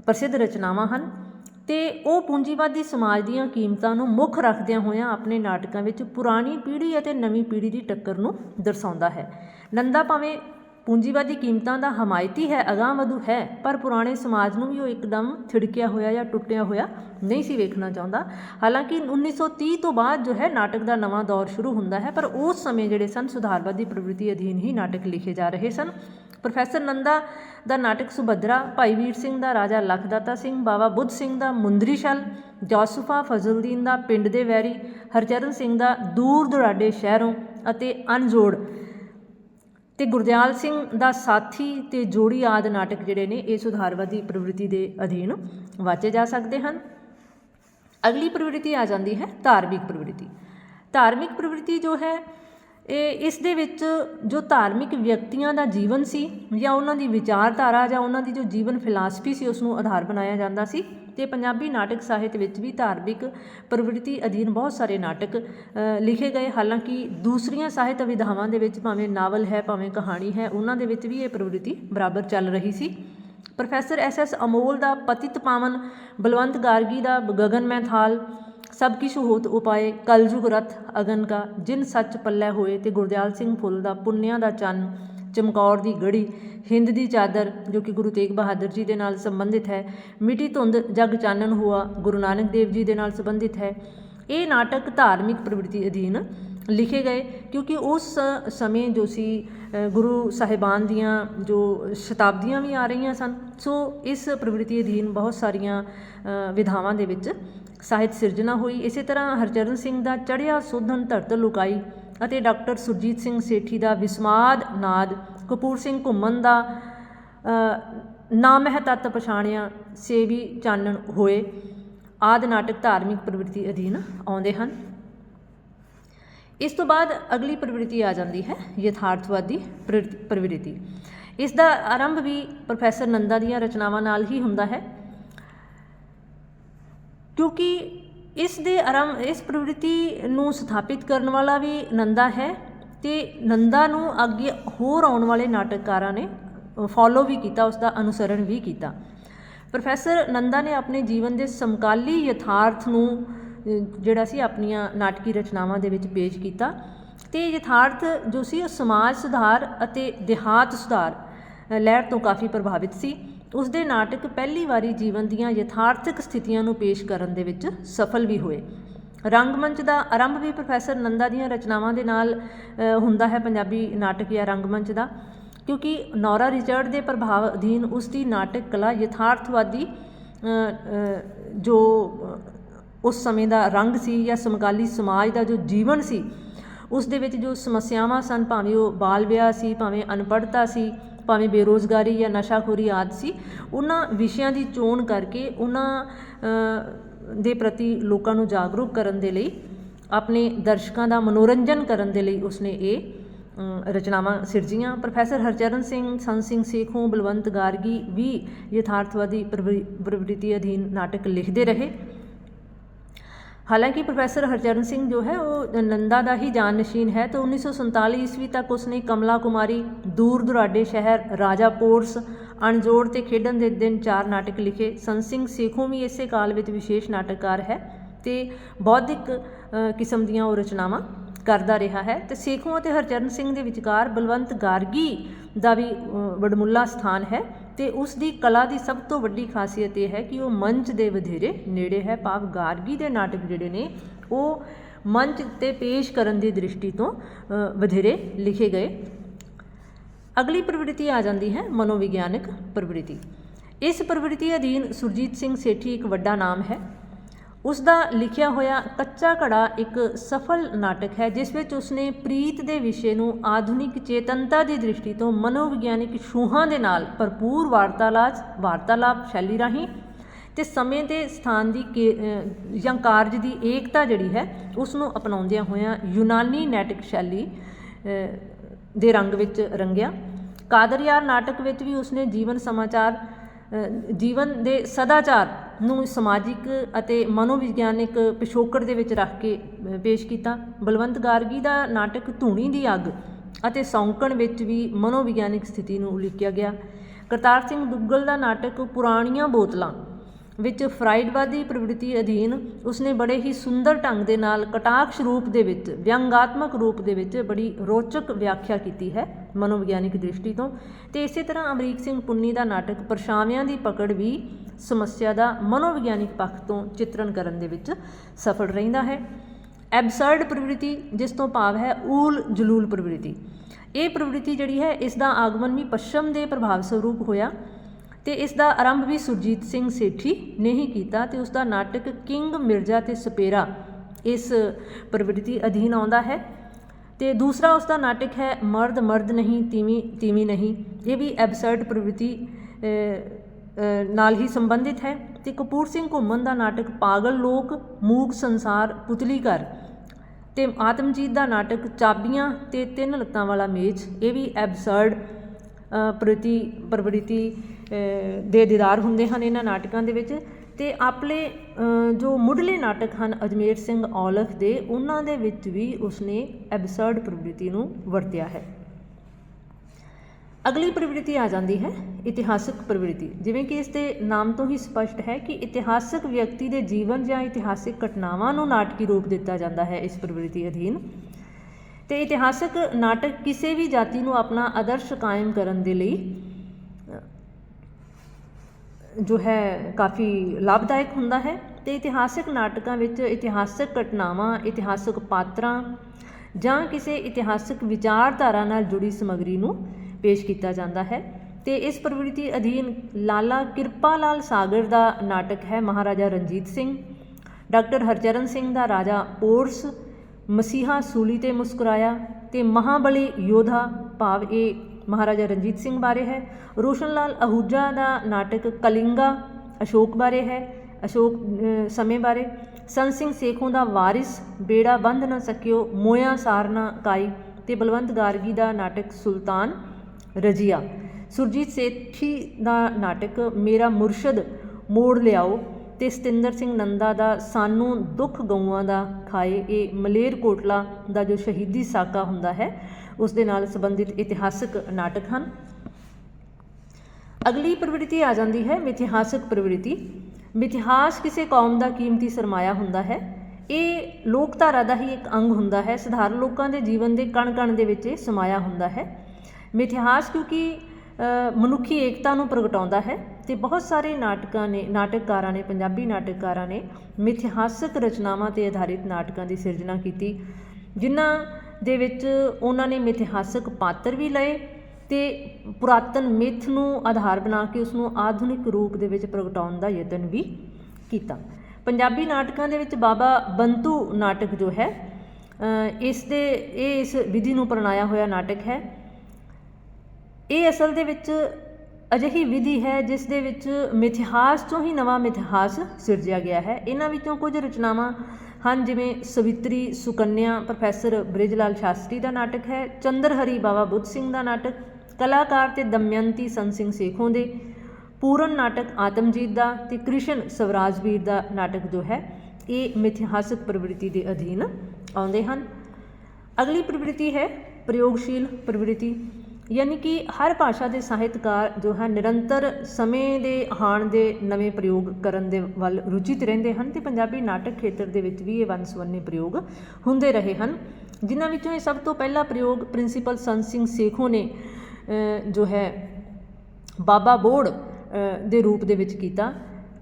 ਪ੍ਰਸਿੱਧ ਰਚਨਾਵਾਂ ਹਨ। ਅਤੇ ਉਹ ਪੂੰਜੀਵਾਦੀ ਸਮਾਜ ਦੀਆਂ ਕੀਮਤਾਂ ਨੂੰ ਮੁੱਖ ਰੱਖਦਿਆਂ ਹੋਇਆਂ ਆਪਣੇ ਨਾਟਕਾਂ ਵਿੱਚ ਪੁਰਾਣੀ ਪੀੜ੍ਹੀ ਅਤੇ ਨਵੀਂ ਪੀੜ੍ਹੀ ਦੀ ਟੱਕਰ ਨੂੰ ਦਰਸਾਉਂਦਾ ਹੈ। ਨੰਦਾ ਭਾਵੇਂ ਪੂੰਜੀਵਾਦੀ ਕੀਮਤਾਂ ਦਾ ਹਮਾਇਤੀ ਹੈ, ਅਗਾਂਹਵਧੂ ਹੈ, ਪਰ ਪੁਰਾਣੇ ਸਮਾਜ ਨੂੰ ਵੀ ਉਹ ਇੱਕਦਮ ਥਿੜਕਿਆ ਹੋਇਆ ਜਾਂ ਟੁੱਟਿਆ ਹੋਇਆ ਨਹੀਂ ਸੀ ਵੇਖਣਾ ਚਾਹੁੰਦਾ। ਹਾਲਾਂਕਿ 1930 ਤੋਂ ਬਾਅਦ ਜੋ ਹੈ, ਨਾਟਕ ਦਾ ਨਵਾਂ ਦੌਰ ਸ਼ੁਰੂ ਹੁੰਦਾ ਹੈ, ਪਰ ਉਸ ਸਮੇਂ ਜਿਹੜੇ ਸਨ, ਸੁਧਾਰਵਾਦੀ ਪ੍ਰਵਿਰਤੀ ਅਧੀਨ ਹੀ ਨਾਟਕ ਲਿਖੇ ਜਾ ਰਹੇ ਸਨ। ਪ੍ਰੋਫੈਸਰ ਨੰਦਾ ਦਾ ਨਾਟਕ ਸੁਭਦਰਾ, ਭਾਈ ਵੀਰ ਸਿੰਘ ਦਾ ਰਾਜਾ ਲਖਦਾਤਾ ਸਿੰਘ ਬਾਬਾ ਬੁੱਧ ਸਿੰਘ ਦਾ ਮੁੰਦਰੀ ਛਲ, ਜੋਸਫਾ ਫਜ਼ਲਦੀਨ ਦਾ ਪਿੰਡ ਦੇ ਵੈਰੀ, ਹਰਚਰਨ ਸਿੰਘ ਦਾ ਦੂਰ ਦੁਰਾਡੇ ਸ਼ਹਿਰੋਂ ਅਤੇ ਅਨਜੋੜ ਤੇ ਗੁਰਦਿਆਲ ਸਿੰਘ ਦਾ ਸਾਥੀ ਤੇ ਜੋੜੀ ਆਦ ਨਾਟਕ ਜਿਹੜੇ ਨੇ, ਇਹ ਸੁਧਾਰਵਾਦੀ ਪ੍ਰਵਿਰਤੀ ਦੇ ਅਧੀਨ ਵਾਚੇ ਜਾ ਸਕਦੇ ਹਨ। ਅਗਲੀ ਪ੍ਰਵਿਰਤੀ ਆ ਜਾਂਦੀ ਹੈ ਧਾਰਮਿਕ ਪ੍ਰਵਿਰਤੀ। ਧਾਰਮਿਕ ਪ੍ਰਵਿਰਤੀ ਜੋ ਹੈ ਇਹ ਇਸ ਦੇ ਵਿੱਚ ਜੋ ਧਾਰਮਿਕ ਵਿਅਕਤੀਆਂ ਦਾ ਜੀਵਨ ਸੀ ਜਾਂ ਉਹਨਾਂ ਦੀ ਵਿਚਾਰਧਾਰਾ ਜਾਂ ਉਹਨਾਂ ਦੀ ਜੋ ਜੀਵਨ ਫਿਲਾਸਫੀ ਸੀ ਉਸ ਨੂੰ ਆਧਾਰ ਬਣਾਇਆ ਜਾਂਦਾ ਸੀ ਤੇ ਪੰਜਾਬੀ ਨਾਟਕ ਸਾਹਿਤ ਵਿੱਚ ਵੀ ਧਾਰਮਿਕ ਪ੍ਰਵਿਰਤੀ ਅਧੀਨ ਬਹੁਤ ਸਾਰੇ ਨਾਟਕ ਲਿਖੇ ਗਏ। ਹਾਲਾਂਕਿ ਦੂਸਰੀਆਂ ਸਾਹਿਤ ਵਿਧਾਵਾਂ ਦੇ ਵਿੱਚ ਭਾਵੇਂ ਨਾਵਲ ਹੈ, ਭਾਵੇਂ ਕਹਾਣੀ ਹੈ, ਉਹਨਾਂ ਦੇ ਵਿੱਚ ਵੀ ਇਹ ਪ੍ਰਵਿਰਤੀ ਬਰਾਬਰ ਚੱਲ ਰਹੀ ਸੀ। ਪ੍ਰੋਫੈਸਰ ਐਸ ਐਸ ਅਮੋਲ ਦਾ ਪਤਿਤ ਪਾਵਨ ਬਲਵੰਤ ਗਾਰਗੀ ਦਾ ਗਗਨ ਮੈਂ ਸਭ ਕਿਛੁ ਹੋਤ ਉਪਾਏ ਕਲਯੁਗ ਰਥ ਅਗਨ ਕਾ, ਜਿਨ ਸੱਚ ਪੱਲੇ ਹੋਏ ਤੇ ਗੁਰਦਿਆਲ ਸਿੰਘ ਫੁੱਲ ਦਾ ਪੁੰਨਿਆਂ ਦਾ ਚੰਨ ਚਮਕੌਰ ਦੀ ਗੜੀ, ਹਿੰਦ ਦੀ ਚਾਦਰ, ਜੋ ਕਿ ਗੁਰੂ ਤੇਗ ਬਹਾਦਰ ਜੀ ਦੇ ਨਾਲ ਸੰਬੰਧਿਤ ਹੈ, ਮਿੱਟੀ ਧੁੰਦ ਜਗ ਚਾਨਣ ਹੁਆ, ਗੁਰੂ ਨਾਨਕ ਦੇਵ ਜੀ ਦੇ ਨਾਲ ਸੰਬੰਧਿਤ ਹੈ। ਇਹ ਨਾਟਕ ਧਾਰਮਿਕ ਪ੍ਰਵਿਰਤੀ ਅਧੀਨ ਲਿਖੇ ਗਏ, ਕਿਉਂਕਿ ਉਸ ਸਮੇਂ ਜੋ ਸੀ ਗੁਰੂ ਸਾਹਿਬਾਨ ਦੀਆਂ ਜੋ ਸ਼ਤਾਬਦੀਆਂ ਵੀ ਆ ਰਹੀਆਂ ਸਨ, ਸੋ ਇਸ ਪ੍ਰਵਿਰਤੀ ਅਧੀਨ ਬਹੁਤ ਸਾਰੀਆਂ ਵਿਧਾਵਾਂ ਦੇ ਵਿੱਚ ਸਾਹਿਤ ਸਿਰਜਣਾ ਹੋਈ। ਇਸੇ ਤਰ੍ਹਾਂ ਹਰਚਰਨ ਸਿੰਘ ਦਾ ਚੜ੍ਹਿਆ ਸੋਧਨ ਧਰਤ ਲੁਕਾਈ ਅਤੇ ਡਾਕਟਰ ਸੁਰਜੀਤ ਸਿੰਘ ਸੇਠੀ ਦਾ ਵਿਸਮਾਦ ਨਾਦ ਕਪੂਰ ਸਿੰਘ ਘੁੰਮਣ ਦਾ ਅ, ਨਾ ਤਤ ਪਛਾਣਿਆ ਸੇਵੀ ਚਾਨਣ ਹੋਏ। ਆਦ ਨਾਟਕ ਧਾਰਮਿਕ ਪ੍ਰਵਿਰਤੀ ਅਧੀਨ ਆਉਂਦੇ ਹਨ। ਇਸ ਤੋਂ ਬਾਅਦ ਅਗਲੀ ਪ੍ਰਵਿਰਤੀ ਆ ਜਾਂਦੀ ਹੈ ਯਥਾਰਥਵਾਦੀ ਪ੍ਰਵਿਰ- ਪ੍ਰਵਿਰਤੀ। ਇਸ ਦਾ ਆਰੰਭ ਵੀ ਪ੍ਰੋਫੈਸਰ ਨੰਦਾ ਦੀਆਂ ਰਚਨਾਵਾਂ ਨਾਲ ਹੀ ਹੁੰਦਾ ਹੈ। ਕਿਉਂਕਿ ਇਸ ਦੇ ਆਰੰਭ, ਇਸ ਪ੍ਰਵਿਰਤੀ ਨੂੰ ਸਥਾਪਿਤ ਕਰਨ ਵਾਲਾ ਵੀ ਨੰਦਾ ਹੈ ਤੇ ਨੰਦਾ ਨੂੰ ਅੱਗੇ ਹੋਰ ਆਉਣ ਵਾਲੇ ਨਾਟਕਕਾਰਾਂ ਨੇ ਫੋਲੋ ਵੀ ਕੀਤਾ ਉਸ ਦਾ ਅਨੁਸਰਣ ਵੀ ਕੀਤਾ। ਪ੍ਰੋਫੈਸਰ ਨੰਦਾ ਨੇ ਆਪਣੇ ਜੀਵਨ ਦੇ ਸਮਕਾਲੀ ਯਥਾਰਥ ਨੂੰ ਜਿਹੜਾ ਸੀ ਆਪਣੀਆਂ ਨਾਟਕੀ ਰਚਨਾਵਾਂ ਦੇ ਵਿੱਚ ਪੇਸ਼ ਕੀਤਾ। ਤੇ ਯਥਾਰਥ ਜੋ ਸੀ, ਉਹ ਸਮਾਜ ਸੁਧਾਰ ਅਤੇ ਦੇਹਾਤ ਸੁਧਾਰ ਲਹਿਰ ਤੋਂ ਕਾਫੀ ਪ੍ਰਭਾਵਿਤ ਸੀ। ਉਸ ਦੇ ਨਾਟਕ ਪਹਿਲੀ ਵਾਰੀ ਜੀਵਨ ਦੀਆਂ ਯਥਾਰਥਿਕ ਸਥਿਤੀਆਂ ਨੂੰ ਪੇਸ਼ ਕਰਨ ਦੇ ਵਿੱਚ ਸਫਲ ਵੀ ਹੋਏ। ਰੰਗਮੰਚ ਦਾ ਆਰੰਭ ਵੀ ਪ੍ਰੋਫੈਸਰ ਨੰਦਾ ਦੀਆਂ ਰਚਨਾਵਾਂ ਦੇ ਨਾਲ ਹੁੰਦਾ ਹੈ ਪੰਜਾਬੀ ਨਾਟਕ ਜਾਂ ਰੰਗਮੰਚ ਦਾ, ਕਿਉਂਕਿ ਨੌਰਾ ਰਿਚਰਡ ਦੇ ਪ੍ਰਭਾਵ ਅਧੀਨ ਉਸ ਦੀ ਨਾਟਕ ਕਲਾ ਯਥਾਰਥਵਾਦੀ ਜੋ ਉਸ ਸਮੇਂ ਦਾ ਰੰਗ ਸੀ ਜਾਂ ਸਮਕਾਲੀ ਸਮਾਜ ਦਾ ਜੋ ਜੀਵਨ ਸੀ, ਉਸ ਦੇ ਵਿੱਚ ਜੋ ਸਮੱਸਿਆਵਾਂ ਸਨ, ਭਾਵੇਂ ਉਹ ਬਾਲ ਵਿਆਹ ਸੀ, ਭਾਵੇਂ ਅਨਪੜ੍ਹਤਾ ਸੀ ਭਾਵੇਂ ਬੇਰੋਜ਼ਗਾਰੀ ਜਾਂ ਨਸ਼ਾਖੋਰੀ ਆਦਿ ਸੀ, ਉਹਨਾਂ ਵਿਸ਼ਿਆਂ ਦੀ ਚੋਣ ਕਰਕੇ ਉਹਨਾਂ ਦੇ ਪ੍ਰਤੀ ਲੋਕਾਂ ਨੂੰ ਜਾਗਰੂਕ ਕਰਨ ਦੇ ਲਈ, ਆਪਣੇ ਦਰਸ਼ਕਾਂ ਦਾ ਮਨੋਰੰਜਨ ਕਰਨ ਦੇ ਲਈ ਉਸਨੇ ਇਹ ਰਚਨਾਵਾਂ ਸਿਰਜੀਆਂ। ਪ੍ਰੋਫੈਸਰ ਹਰਚਰਨ ਸਿੰਘ, ਸੰਤ ਸਿੰਘ ਸੇਖੋਂ, ਬਲਵੰਤ ਗਾਰਗੀ ਵੀ ਯਥਾਰਥਵਾਦੀ ਪ੍ਰਵਿ- ਪ੍ਰਵਿਰਤੀ ਅਧੀਨ ਨਾਟਕ ਲਿਖਦੇ ਰਹੇ। ਹਾਲਾਂਕਿ ਪ੍ਰੋਫੈਸਰ ਹਰਚਰਨ ਸਿੰਘ ਜੋ ਹੈ ਉਹ ਨੰਦਾ ਦਾ ਹੀ ਜਾਨਨਸ਼ੀਨ ਹੈ ਤਾਂ 1947 ਈਸਵੀ ਤੱਕ ਉਸਨੇ ਕਮਲਾ ਕੁਮਾਰੀ ਦੂਰ ਦੁਰਾਡੇ ਸ਼ਹਿਰ ਰਾਜਾ ਪੋਰਸ ਅਣਜੋੜ ਤੇ ਖੇਡਣ ਦੇ ਦਿਨ ਚਾਰ ਨਾਟਕ ਲਿਖੇ। ਸੰਤ ਸਿੰਘ ਸੇਖੋਂ ਵੀ ਇਸੇ ਕਾਲ ਵਿੱਚ ਵਿਸ਼ੇਸ਼ ਨਾਟਕਕਾਰ ਹੈ ਤੇ ਬੌਧਿਕ ਕਿਸਮ ਦੀਆਂ ਉਹ ਰਚਨਾਵਾਂ ਕਰਦਾ ਰਿਹਾ ਹੈ। ਤੇ ਸੇਖੋਂ ਅਤੇ ਹਰਚਰਨ ਸਿੰਘ ਦੇ ਵਿਚਕਾਰ ਬਲਵੰਤ ਗਾਰਗੀ ਦਾ ਵੀ ਅ, ਵਡਮੁੱਲਾ ਸਥਾਨ ਹੈ। ਤੇ ਉਸ ਦੀ ਕਲਾ ਦੀ ਸਭ ਤੋਂ ਵੱਡੀ ਖਾਸੀਅਤ ਇਹ ਹੈ ਕਿ ਉਹ ਮੰਚ ਦੇ ਵਧੇਰੇ ਨੇੜੇ ਹੈ। ਭਾਵ ਗਾਰਗੀ ਦੇ ਨਾਟਕ ਜਿਹੜੇ ਨੇ, ਉਹ ਮੰਚ ਤੇ ਪੇਸ਼ ਕਰਨ ਦੀ ਦ੍ਰਿਸ਼ਟੀ ਤੋਂ ਵਧੇਰੇ ਲਿਖੇ ਗਏ। ਅਗਲੀ ਪ੍ਰਵਿਰਤੀ ਆ ਜਾਂਦੀ ਹੈ ਮਨੋਵਿਗਿਆਨਕ ਪ੍ਰਵਿਰਤੀ। ਇਸ ਪ੍ਰਵਿਰਤੀ ਅਧੀਨ ਸੁਰਜੀਤ ਸਿੰਘ ਸੇਠੀ ਇੱਕ ਵੱਡਾ ਨਾਮ ਹੈ। ਉਸ ਦਾ ਲਿਖਿਆ ਹੋਇਆ ਕੱਚਾ ਘੜਾ ਇੱਕ ਸਫਲ ਨਾਟਕ ਹੈ, ਜਿਸ ਵਿੱਚ ਉਸਨੇ ਪ੍ਰੀਤ ਦੇ ਵਿਸ਼ੇ ਨੂੰ ਆਧੁਨਿਕ ਚੇਤਨਤਾ ਦੀ ਦ੍ਰਿਸ਼ਟੀ ਤੋਂ ਮਨੋਵਿਗਿਆਨਿਕ ਛੂਹਾਂ ਦੇ ਨਾਲ ਭਰਪੂਰ ਵਾਰਤਾਲਾਪ ਵਾਰਤਾਲਾਪ ਸ਼ੈਲੀ ਰਾਹੀਂ ਤੇ ਸਮੇਂ ਦੇ ਸਥਾਨ ਦੀ ਕੇ- ਜਾਂ ਕਾਰਜ ਦੀ ਏਕਤਾ ਜਿਹੜੀ ਹੈ ਉਸ ਨੂੰ ਅਪਣਾਉਂਦਿਆਂ ਹੋਇਆਂ ਯੂਨਾਨੀ ਨਾਟਕ ਸ਼ੈਲੀ ਦੇ ਰੰਗ ਵਿੱਚ ਰੰਗਿਆ। ਕਾਦਰਯਾਰ ਨਾਟਕ ਵਿੱਚ ਵੀ ਉਸਨੇ ਜੀਵਨ ਸਮਾਚਾਰ ਜੀਵਨ ਦੇ ਸਦਾਚਾਰ ਨੂੰ ਸਮਾਜਿਕ ਅਤੇ ਮਨੋਵਿਗਿਆਨਕ ਪਿਛੋਕੜ ਦੇ ਵਿੱਚ ਰੱਖ ਕੇ ਪੇਸ਼ ਕੀਤਾ। ਬਲਵੰਤ ਗਾਰਗੀ ਦਾ ਨਾਟਕ ਧੂਣੀ ਦੀ ਅੱਗ ਅਤੇ ਸੌਂਕਣ ਵਿੱਚ ਵੀ ਮਨੋਵਿਗਿਆਨਕ ਸਥਿਤੀ ਨੂੰ ਉਲੀਕਿਆ ਗਿਆ। ਕਰਤਾਰ ਸਿੰਘ ਦੁੱਗਲ ਦਾ ਨਾਟਕ ਪੁਰਾਣੀਆਂ ਬੋਤਲਾਂ ਵਿੱਚ ਫਰਾਈਡਵਾਦੀ ਪ੍ਰਵਿਰਤੀ ਅਧੀਨ ਉਸਨੇ ਬੜੇ ਹੀ ਸੁੰਦਰ ਢੰਗ ਦੇ ਨਾਲ ਕਟਾਕਸ਼ ਰੂਪ ਦੇ ਵਿੱਚ, ਵਿਅੰਗਾਤਮਕ ਰੂਪ ਦੇ ਵਿੱਚ ਬੜੀ ਰੋਚਕ ਵਿਆਖਿਆ ਕੀਤੀ ਹੈ ਮਨੋਵਿਗਿਆਨਿਕ ਦ੍ਰਿਸ਼ਟੀ ਤੋਂ। ਤੇ ਇਸੇ ਤਰ੍ਹਾਂ ਅਮਰੀਕ ਸਿੰਘ ਪੁੰਨੀ ਦਾ ਨਾਟਕ ਪਰਛਾਵਿਆਂ ਦੀ ਪਕੜ ਵੀ ਸਮੱਸਿਆ ਦਾ ਮਨੋਵਿਗਿਆਨਿਕ ਪੱਖ ਤੋਂ ਚਿੱਤਰਣ ਕਰਨ ਦੇ ਵਿੱਚ ਸਫਲ ਰਹਿੰਦਾ ਹੈ। ਐਬਸਰਡ ਪ੍ਰਵਿਰਤੀ, ਜਿਸ ਤੋਂ ਭਾਵ ਹੈ ਊਲ ਜਲੂਲ ਪ੍ਰਵਿਰਤੀ। ਇਹ ਪ੍ਰਵਿਰਤੀ ਜਿਹੜੀ ਹੈ, ਇਸ ਦਾ ਆਗਮਨ ਵੀ ਪੱਛਮ ਦੇ ਪ੍ਰਭਾਵ ਸਰੂਪ ਹੋਇਆ ਤੇ ਇਸ ਦਾ ਆਰੰਭ ਵੀ ਸੁਰਜੀਤ ਸਿੰਘ ਸੇਠੀ ਨੇ ਹੀ ਕੀਤਾ ਤੇ ਉਸ ਦਾ ਨਾਟਕ ਕਿੰਗ ਮਿਰਜ਼ਾ ਤੇ ਸਪੇਰਾ ਇਸ ਪ੍ਰਵਿਰਤੀ ਅਧੀਨ ਆਉਂਦਾ ਹੈ। ਤੇ ਦੂਸਰਾ ਉਸ ਦਾ ਨਾਟਕ ਹੈ ਮਰਦ ਮਰਦ ਨਹੀਂ, ਤੀਵੀਂ ਤੀਵੀਂ ਨਹੀਂ। ਇਹ ਵੀ ਐਬਸਰਡ ਪ੍ਰਵਿਰਤੀ ਨਾਲ ਹੀ ਸੰਬੰਧਿਤ ਹੈ ਤੇ ਕਪੂਰ ਸਿੰਘ ਘੁੰਮਣ ਦਾ ਨਾਟਕ ਪਾਗਲ ਲੋਕ ਮੂਕ ਸੰਸਾਰ, ਪੁਤਲੀ ਘਰ ਤੇ ਆਤਮਜੀਤ ਦਾ ਨਾਟਕ ਚਾਬੀਆਂ ਤੇ ਤਿੰਨ ਲੱਤਾਂ ਵਾਲਾ ਮੇਜ਼, ਇਹ ਵੀ ਐਬਸਰਡ ਪ੍ਰਤੀ ਪ੍ਰਵਿਰਤੀ ਦੇ ਦੀਦਾਰ ਹੁੰਦੇ ਹਨ ਇਹਨਾਂ ਨਾਟਕਾਂ ਦੇ ਵਿੱਚ ਤੇ ਆਪਲੇ ਜੋ ਮੁੱਢਲੇ ਨਾਟਕ ਹਨ ਅਜਮੇਰ ਸਿੰਘ ਔਲਖ ਦੇ, ਉਹਨਾਂ ਦੇ ਵਿੱਚ ਵੀ ਉਸਨੇ ਐਬਸਰਡ ਪ੍ਰਵਿਰਤੀ ਨੂੰ ਵਰਤਿਆ ਹੈ। ਅਗਲੀ ਪ੍ਰਵਿਰਤੀ ਆ ਜਾਂਦੀ ਹੈ, ਇਤਿਹਾਸਕ ਪ੍ਰਵਿਰਤੀ। ਜਿਵੇਂ ਕਿ ਇਸ ਦੇ ਨਾਮ ਤੋਂ ਹੀ ਸਪਸ਼ਟ ਹੈ ਕਿ ਇਤਿਹਾਸਕ ਵਿਅਕਤੀ ਦੇ ਜੀਵਨ ਜਾਂ ਇਤਿਹਾਸਿਕ ਘਟਨਾਵਾਂ ਨੂੰ ਨਾਟਕੀ ਰੂਪ ਦਿੱਤਾ ਜਾਂਦਾ ਹੈ ਇਸ ਪ੍ਰਵਿਰਤੀ ਅਧੀਨ। ਤੇ ਇਤਿਹਾਸਕ ਨਾਟਕ ਕਿਸੇ ਵੀ ਜਾਤੀ ਨੂੰ ਆਪਣਾ ਆਦਰਸ਼ ਕਾਇਮ ਕਰਨ ਦੇ ਲਈ ਜੋ ਹੈ, ਕਾਫੀ ਲਾਭਦਾਇਕ ਹੁੰਦਾ ਹੈ। ਤੇ ਇਤਿਹਾਸਕ ਨਾਟਕਾਂ ਵਿੱਚ ਇਤਿਹਾਸਕ ਘਟਨਾਵਾਂ, ਇਤਿਹਾਸਕ ਪਾਤਰਾਂ ਜਾਂ ਕਿਸੇ ਇਤਿਹਾਸਕ ਵਿਚਾਰਧਾਰਾ ਨਾਲ ਜੁੜੀ ਸਮੱਗਰੀ ਨੂੰ ਪੇਸ਼ ਕੀਤਾ ਜਾਂਦਾ ਹੈ ਤੇ ਇਸ ਪ੍ਰਵਿਰਤੀ ਅਧੀਨ ਲਾਲਾ ਕਿਰਪਾ ਲਾਲ ਸਾਗਰ ਦਾ ਨਾਟਕ ਹੈ ਮਹਾਰਾਜਾ ਰਣਜੀਤ ਸਿੰਘ, ਡਾਕਟਰ ਹਰਚਰਨ ਸਿੰਘ ਦਾ ਰਾਜਾ ਪੋਰਸ ਮਸੀਹਾ ਸੂਲੀ ਤੇ ਮੁਸਕਰਾਇਆ ਤੇ ਮਹਾਬਲੀ ਯੋਧਾ ਭਾਵ ਇਹ ਮਹਾਰਾਜਾ ਰਣਜੀਤ ਸਿੰਘ ਬਾਰੇ ਹੈ। ਰੋਸ਼ਨ ਲਾਲ ਅਹੂਜਾ ਦਾ ਨਾਟਕ ਕਲਿੰਗਾ ਅਸ਼ੋਕ ਬਾਰੇ ਹੈ, ਅਸ਼ੋਕ ਸਮੇਂ ਬਾਰੇ। ਸੰਤ ਸਿੰਘ ਸੇਖੋਂ ਦਾ ਵਾਰਿਸ, ਬੇੜਾ ਬੰਦ ਨਾ ਸਕਿਓ, ਮੋਇਆ ਸਾਰਨਾ ਕਾਈ ਤੇ ਬਲਵੰਤ ਗਾਰਗੀ ਦਾ ਨਾਟਕ ਸੁਲਤਾਨ। ਰਜੀਆ। ਸੁਰਜੀਤ ਸੇਠੀ ਦਾ ਨਾਟਕ ਮੇਰਾ ਮੁਰਸ਼ਦ ਮੋੜ ਲਿਆਓ ਤੇ ਸਤਿੰਦਰ ਸਿੰਘ ਨੰਦਾ ਦਾ ਸਾਨੂੰ ਦੁੱਖ ਗਊਆਂ ਦਾ ਖਾਏ। ਇਹ ਮਲੇਰ ਕੋਟਲਾ ਦਾ ਜੋ ਸ਼ਹੀਦੀ ਸਾਕਾ ਹੁੰਦਾ ਹੈ, ਉਸ ਦੇ ਨਾਲ ਸੰਬੰਧਿਤ ਇਤਿਹਾਸਕ ਨਾਟਕ ਹਨ। ਅਗਲੀ ਪ੍ਰਵਿਰਤੀ ਆ ਜਾਂਦੀ ਹੈ ਮਿਥਿਹਾਸਕ ਪ੍ਰਵਿਰਤੀ। ਮਿਥਿਹਾਸ ਕਿਸੇ ਕੌਮ ਦਾ ਕੀਮਤੀ ਸਰਮਾਇਆ ਹੁੰਦਾ ਹੈ। ਇਹ ਲੋਕਧਾਰਾ ਦਾ ਹੀ ਇੱਕ ਅੰਗ ਹੁੰਦਾ ਹੈ। ਸਧਾਰਨ ਲੋਕਾਂ ਦੇ ਜੀਵਨ ਦੇ ਕਣ-ਕਣ ਦੇ ਵਿੱਚ ਇਹ ਸਮਾਇਆ ਹੁੰਦਾ ਹੈ। ਮਿਥਿਹਾਸ ਕਿਉਂਕਿ ਮਨੁੱਖੀ ਏਕਤਾ ਨੂੰ ਪ੍ਰਗਟਾਉਂਦਾ ਹੈ ਤੇ ਬਹੁਤ ਸਾਰੇ ਨਾਟਕਾਂ ਨੇ, ਨਾਟਕਕਾਰਾਂ ਨੇ, ਪੰਜਾਬੀ ਨਾਟਕਕਾਰਾਂ ਨੇ ਮਿਥਿਹਾਸਕ ਰਚਨਾਵਾਂ ਤੇ ਆਧਾਰਿਤ ਨਾਟਕਾਂ ਦੀ ਸਿਰਜਣਾ ਕੀਤੀ, ਜਿਨ੍ਹਾਂ ਦੇ ਵਿੱਚ ਉਹਨਾਂ ਨੇ ਮਿਥਿਹਾਸਕ ਪਾਤਰ ਵੀ ਲਏ ਤੇ ਪੁਰਾਤਨ ਮਿਥ ਨੂੰ ਆਧਾਰ ਬਣਾ ਕੇ ਉਸ ਨੂੰ ਆਧੁਨਿਕ ਰੂਪ ਦੇ ਵਿੱਚ ਪ੍ਰਗਟਾਉਣ ਦਾ ਯਤਨ ਵੀ ਕੀਤਾ। ਪੰਜਾਬੀ ਨਾਟਕਾਂ ਦੇ ਵਿੱਚ ਬਾਬਾ ਬੰਤੂ ਨਾਟਕ ਜੋ ਹੈ ਇਸ ਦੇ, ਇਹ ਇਸ ਵਿਧੀ ਨੂੰ ਪ੍ਰਣਾਇਆ ਹੋਇਆ ਨਾਟਕ ਹੈ। ਇਹ ਅਸਲ ਦੇ ਵਿੱਚ ਅਜਿਹੀ ਵਿਧੀ ਹੈ ਜਿਸ ਦੇ ਵਿੱਚ ਮਿਥਿਹਾਸ ਤੋਂ ਹੀ ਨਵਾਂ ਮਿਥਿਹਾਸ ਸਿਰਜਿਆ ਗਿਆ ਹੈ। ਇਹਨਾਂ ਵਿੱਚੋਂ ਕੁਝ ਰਚਨਾਵਾਂ ਹਨ, ਜਿਵੇਂ ਸਵਿਤਰੀ, ਸੁਕੰਨਿਆ, ਪ੍ਰੋਫੈਸਰ ਬ੍ਰਿਜ ਲਾਲ ਸ਼ਾਸਤਰੀ ਦਾ ਨਾਟਕ ਹੈ, ਚੰਦਰਹਰੀ ਬਾਬਾ ਬੁੱਧ ਸਿੰਘ ਦਾ ਨਾਟਕ, ਕਲਾਕਾਰ ਤੇ ਦਮਯੰਤੀ ਸੰਤ ਸਿੰਘ ਸੇਖੋਂ ਦੇ, ਪੂਰਨ ਨਾਟਕ ਆਤਮਜੀਤ ਦਾ ਤੇ ਕ੍ਰਿਸ਼ਨ ਸਵਰਾਜਵੀਰ ਦਾ ਨਾਟਕ ਜੋ ਹੈ, ਇਹ ਮਿਥਿਹਾਸਕ ਪ੍ਰਵਿਰਤੀ ਦੇ ਅਧੀਨ ਆਉਂਦੇ ਹਨ। ਅਗਲੀ ਪ੍ਰਵਿਰਤੀ ਹੈ ਪ੍ਰਯੋਗਸ਼ੀਲ ਪ੍ਰਵਿਰਤੀ। ਯਾਨੀ ਕਿ ਹਰ ਭਾਸ਼ਾ ਦੇ ਸਾਹਿਤਕਾਰ ਜੋ ਹੈ ਨਿਰੰਤਰ ਸਮੇਂ ਦੇ ਹਾਣ ਦੇ ਨਵੇਂ ਪ੍ਰਯੋਗ ਕਰਨ ਦੇ ਵੱਲ ਰੁਚਿਤ ਰਹਿੰਦੇ ਹਨ ਤੇ ਪੰਜਾਬੀ ਨਾਟਕ ਖੇਤਰ ਦੇ ਵਿੱਚ ਵੀ ਇਹ ਵੰਨ-ਸੁਵੰਨੇ ਪ੍ਰਯੋਗ ਹੁੰਦੇ ਰਹੇ ਹਨ। ਜਿਨ੍ਹਾਂ ਵਿੱਚੋਂ ਇਹ ਸਭ ਤੋਂ ਪਹਿਲਾ ਪ੍ਰਯੋਗ ਪ੍ਰਿੰਸੀਪਲ ਸੰਤ ਸਿੰਘ ਸੇਖੋਂ ਨੇ ਜੋ ਹੈ ਬਾਬਾ ਬੋੜ ਦੇ ਰੂਪ ਦੇ ਵਿੱਚ ਕੀਤਾ।